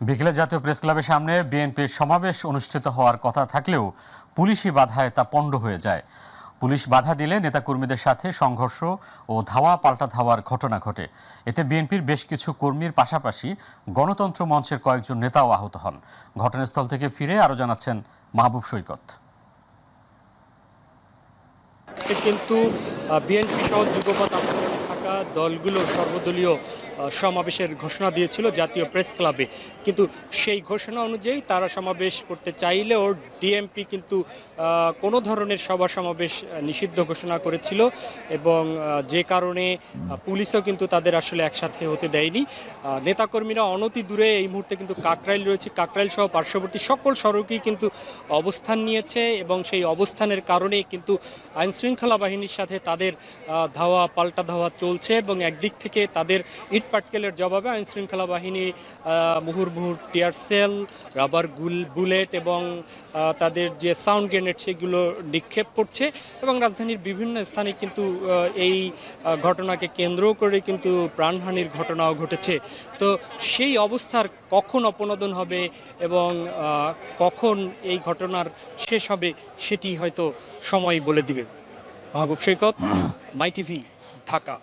বিকেলে জাতীয় প্রেস ক্লাবের সামনে বিএনপির সমাবেশ অনুষ্ঠিত হওয়ার কথা থাকলেও পুলিশি বাধায় তা পণ্ড হয়ে যায়। পুলিশ বাধা দিলে নেতাকর্মীদের সাথে সংঘর্ষ ও ধাওয়া পাল্টা ধাওয়ার ঘটনা ঘটে। এতে বিএনপির বেশ কিছু কর্মীর পাশাপাশি গণতন্ত্র মঞ্চের কয়েকজন নেতাও আহত হন। ঘটনাস্থল থেকে ফিরে আরও জানাচ্ছেন মাহবুব সৈকত। কিন্তু বিএনপি সহ যুগপথ থাকা দলগুলো সর্বদলীয় সমাবেশের ঘোষণা দিয়েছিল জাতীয় প্রেস ক্লাবে। কিন্তু সেই ঘোষণা অনুযায়ী তারা সমাবেশ করতে চাইলেও ডিএমপি কিন্তু কোনো ধরনের সভা সমাবেশ নিষিদ্ধ ঘোষণা করেছিল এবং যে কারণে পুলিশও কিন্তু তাদের আসলে একসাথে হতে দেয়নি। নেতাকর্মীরা অনতি দূরে এই মুহূর্তে কিন্তু কাকরাইল রয়েছে। কাকরাইল সহ পার্শ্ববর্তী সকল সড়কেই কিন্তু অবস্থান নিয়েছে এবং সেই অবস্থানের কারণে কিন্তু আইনশৃঙ্খলা বাহিনীর সাথে তাদের ধাওয়া, পাল্টা ধাওয়া চলছে এবং একদিক থেকে তাদের ইট পাটকেলের জবাবে আইন শৃঙ্খলা বাহিনী মুহুর মুহুর টিয়ার সেল রাবার গুল বুলেট এবং তাদের যে সাউন্ড গ্রেনেড সেগুলো নিক্ষেপ করছে এবং রাজধানীর বিভিন্ন স্থানে কিন্তু এই ঘটনাকে কেন্দ্র করে কিন্তু প্রাণহানির ঘটনাও ঘটেছে। তো সেই অবস্থার কখন অপনোদন হবে এবং কখন এই ঘটনার শেষ হবে সেটি হয়তো সময় বলে দিবে। Mahbub Saikat my TV Dhaka.